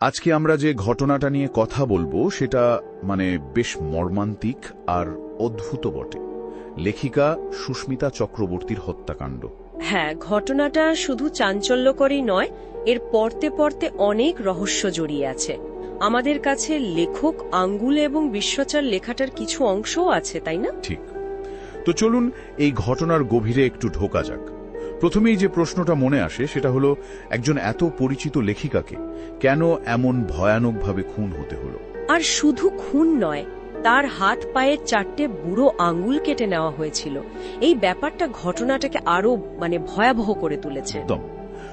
আজকে আমরা যে ঘটনাটা নিয়ে কথা বলব সেটা মানে বেশ মর্মান্তিক আর অদ্ভুত বটে। লেখিকা সুস্মিতা চক্রবর্তীর হত্যাকাণ্ড। হ্যাঁ ঘটনাটা শুধু চাঞ্চল্যকরই নয় এর পড়তে পড়তে অনেক রহস্য জড়িয়ে আছে। আমাদের কাছে লেখক আঙ্গুল এবং বিশ্বচার লেখাটার কিছু অংশও আছে তাই না? ঠিক। তো চলুন এই ঘটনার গভীরে একটু ঢোকা যাক। প্রথমেই যে প্রশ্নটা মনে আসে সেটা হলো একজন এত পরিচিত লেখিকাকে কেন এমন ভয়ানকভাবে খুন হতে হলো? আর শুধু খুন নয় তার হাত পায়ের চারটে বুড়ো আঙ্গুল কেটে নেওয়া হয়েছিল। এই ব্যাপারটা ঘটনাটাকে আরও মানে ভয়াবহ করে তুলেছে। একদম।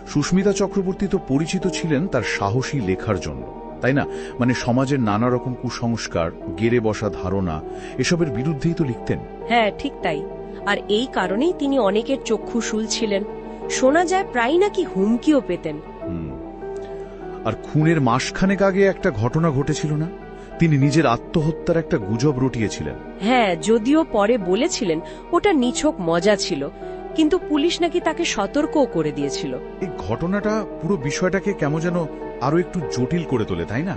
সুস্মিতা চক্রবর্তী তো পরিচিত ছিলেন তার সাহসী লেখার জন্য তাই না? মানে সমাজের নানা রকম কুসংস্কার গেড়ে বসা ধারণা এসবের বিরুদ্ধেই তো লিখতেন। হ্যাঁ ঠিক তাই। আর এই কারণেই তিনি অনেকের চক্ষু ছিলেন শোনা যায় প্রায় নাকি হুমকিও পেতেন। আর খুনের মাসখানেক আগে একটা ঘটনা ঘটেছিল না? তিনি নিজের আত্মহত্যার একটা গুজব রটিয়েছিলেন। হ্যাঁ যদিও পরে বলেছিলেন ওটা নিছক মজা ছিল। কিন্তু পুলিশ নাকি তাকে সতর্কও করে দিয়েছিল। এই ঘটনাটা পুরো বিষয়টাকে কেমন যেন আরও একটু জটিল করে তোলে তাই না?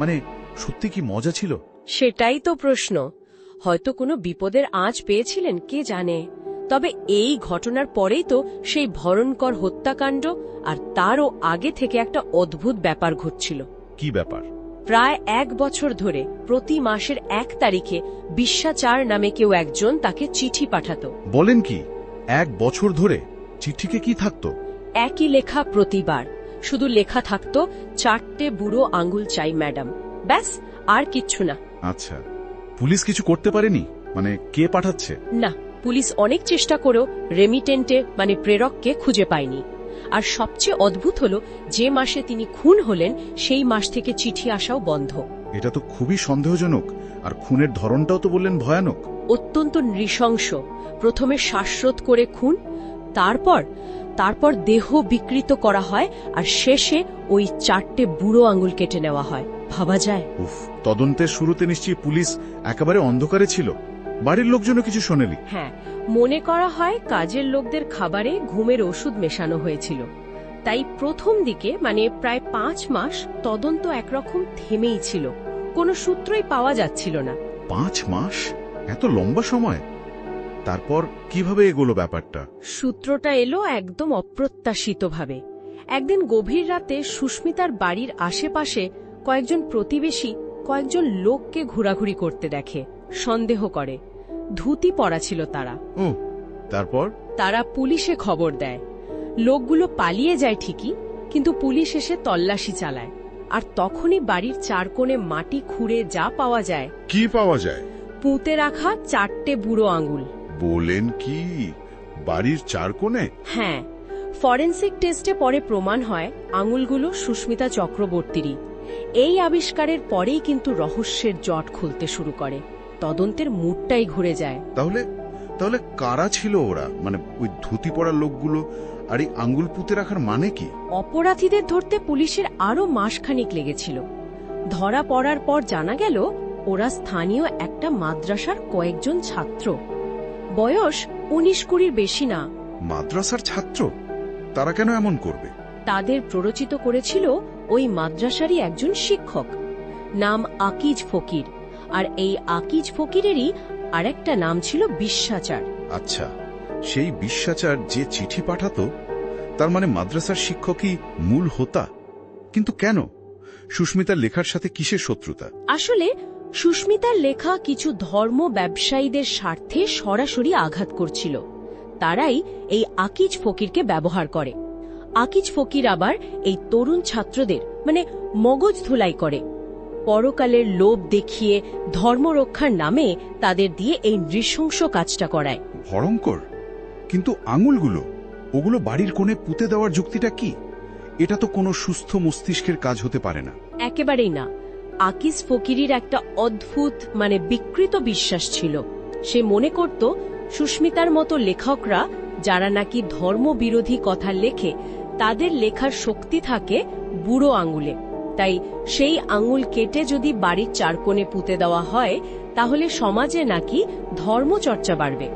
মানে সত্যি কি মজা ছিল? সেটাই তো প্রশ্ন। হয়তো কোনো বিপদের আঁচ পেয়েছিলেন কে জানে? তবে এই ঘটনার পরেই তো সেই ভরণকর হত্যাকাণ্ড আর তারও আগে থেকে একটা অদ্ভুত ব্যাপার ঘটছিল। কি ব্যাপার? প্রায় এক বছর ধরে প্রতি মাসের এক তারিখে বিশ্বাচার নামে কেউ একজন তাকে চিঠি পাঠাতো। বলেন কি এক বছর ধরে চিঠিকে কি থাকতো? একই লেখা প্রতিবার। শুধু লেখা থাকতো চারটে বুড়ো আঙ্গুল চাই ম্যাডাম। ব্যাস আর কিচ্ছু না। আচ্ছা। পুলিশ কিছু করতে পারেনি? মানে কে পাঠাচ্ছে? না পুলিশ অনেক চেষ্টা করেও রেমিটেন্টে মানে প্রেরককে খুঁজে পায়নি। আর সবচেয়ে অদ্ভুত হলো যে মাসে তিনি খুন হলেন সেই মাস থেকে চিঠি আসাও বন্ধ। এটা তো খুবই সন্দেহজনক। আর খুনের ধরনটাও তো বললেন ভয়ানক। অত্যন্ত নৃশংস। প্রথমে শ্বাসরোধ করে খুন তারপর তারপর দেহ বিকৃত করা হয় আর শেষে ওই চারটে বুড়ো আঙুল কেটে নেওয়া হয়। ভাবা যায়। উফ তদন্তের শুরুতে নিশ্চয়ই পুলিশ একেবারে অন্ধকারে ছিল। বাড়ির লোকজনও কিছু শোনেনি। হ্যাঁ মনে করা হয় কাজের লোকদের খাবারে ঘুমের ওষুধ মেশানো হয়েছিল। তাই প্রথম দিকে মানে প্রায় পাঁচ মাস তদন্ত একরকম থেমেই ছিল। কোনো সূত্রই পাওয়া যাচ্ছিল না। পাঁচ মাস? এত লম্বা সময়? তারপর কীভাবে এগোলো ব্যাপারটা? সূত্রটা এলো একদম অপ্রত্যাশিতভাবে। একদিন গভীর রাতে সুস্মিতার বাড়ির আশেপাশে কয়েকজন প্রতিবেশী কয়েকজন লোককে ঘোরাঘুরি করতে দেখে সন্দেহ করে। ধুতি পরা ছিল তারা। তারপর? তারা পুলিশে খবর দেয়। লোকগুলো পালিয়ে যায় ঠিকই কিন্তু পুলিশ এসে তল্লাশি চালায়। আর তখনই বাড়ির চার কোণে মাটি খুঁড়ে যা পাওয়া যায়। কি পাওয়া যায়? পুঁতে রাখা চারটে বুড়ো আঙুল। বলেন কি? বাড়ির চার কোণে? হ্যাঁ ফরেন্সিক টেস্টে পরে প্রমাণ হয় আঙুলগুলো সুস্মিতা চক্রবর্তীরই। এই আবিষ্কারের পরেই কিন্তু রহস্যের জট খুলতে শুরু করে। তদন্তের মুডটাই ঘুরে যায়। তাহলে তাহলে কারা ছিল ওরা? মানে ওই ধুতি পরা লোকগুলো আর এই আঙ্গুল পুঁতে রাখার মানে কি? অপরাধীদের ধরতে পুলিশের আরও মাসখানিক লেগেছিল। ধরা পড়ার পর জানা গেল ওরা স্থানীয় একটা মাদ্রাসার কয়েকজন ছাত্র। বয়স উনিশ কুড়ির বেশি না। মাদ্রাসার ছাত্র? তারা কেন এমন করবে? তাদের প্ররোচিত করেছিল ওই মাদ্রাসারই একজন শিক্ষক। নাম আকিজ ফকির। আর এই আকিজ ফকিরেরই আরেকটা নাম ছিল বিশ্বাচার। আচ্ছা সেই বিশ্বাচার যে চিঠি পাঠাতো তার মানে মাদ্রাসার শিক্ষকই মূল হোতা। কিন্তু কেন? সুস্মিতার লেখার সাথে কিসের শত্রুতা? আসলে সুস্মিতার লেখা কিছু ধর্ম ব্যবসায়ীদের স্বার্থে সরাসরি আঘাত করছিল। তারাই এই আকিজ ফকিরকে ব্যবহার করে। আকিজ ফকির আবার এই তরুণ ছাত্রদের মানে মগজ ধুলাই করে। পরকালের লোভ দেখিয়ে ধর্ম রক্ষার নামে তাদের দিয়ে এই নৃশংস কাজটা করায়। ভয়ঙ্কর। কিন্তু আঙুলগুলো ওগুলো বাড়ির কোণে পুঁতে দেওয়ার যুক্তিটা কি? এটা তো কোনো সুস্থ মস্তিষ্কের কাজ হতে পারে না। একেবারেই না। আকিস ফকিরির একটা অদ্ভুত মানে বিকৃত বিশ্বাস ছিল। সে মনে করত সুস্মিতার মতো লেখকরা যারা নাকি ধর্মবিরোধী কথা লেখে তাদের লেখার শক্তি থাকে বুড়ো আঙুলে। তাই সেই আঙুল কেটে যদি বাড়ির চারকোণে পুঁতে দেওয়া হয় তাহলে সমাজে নাকি ধর্মচর্চা বাড়বে।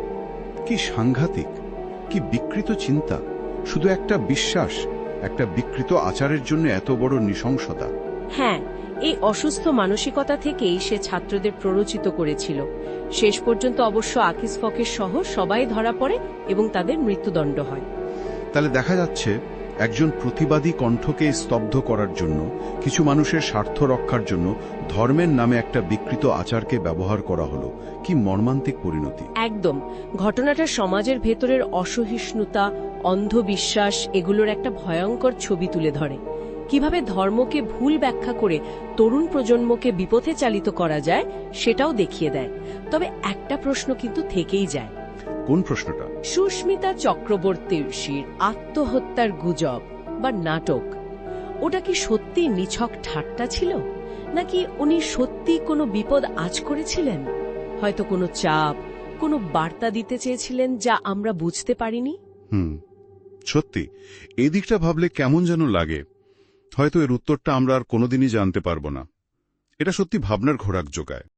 কি সাংঘাতিক কি বিকৃত চিন্তা। শুধু একটা বিশ্বাস একটা বিকৃত আচারের জন্য এত বড় নৃশংসতা। হ্যাঁ এই অসুস্থ মানসিকতা থেকেই সে ছাত্রদের প্ররোচিত করেছিল। শেষ পর্যন্ত অবশ্য আকিস ফকের সহ সবাই ধরা পড়ে এবং তাদের মৃত্যুদণ্ড হয়। তাহলে দেখা যাচ্ছে একজন প্রতিবাদী কণ্ঠকে স্তব্ধ করার জন্য, কিছু মানুষের স্বার্থ রক্ষার জন্য ধর্মের নামে একটা বিকৃত আচারকে ব্যবহার করা হলো। কি মর্মান্তিক পরিণতি। একদম। ঘটনাটা সমাজের ভেতরের অসহিষ্ণুতা, অন্ধবিশ্বাস, এগুলোর একটা ভয়ঙ্কর ছবি তুলে ধরে। কীভাবে ধর্মকে ভুল ব্যাখ্যা করে তরুণ প্রজন্মকে বিপথে চালিত করা যায়, সেটাও দেখিয়ে দেয়। তবে একটা প্রশ্ন কিন্তু থেকেই যায়। কোন প্রশ্নটা? সুস্মিতা চক্রবর্তীর শির আত্মহত্যার গুজব বা নাটক। ওটা কি সত্যি নিছক ঠাট্টা ছিল? নাকি উনি সত্যি কোনো বিপদ আজ করেছিলেন? হয়তো কোনো চাপ কোনো বার্তা দিতে চেয়েছিলেন যা আমরা বুঝতে পারিনি? হুম সত্যি। এই দিকটা ভাবলে কেমন যেন লাগে। হয়তো এর উত্তরটা আমরা আর কোনোদিনই জানতে পারব না। এটা সত্যি ভাবনার ঘোরাক জোগায়।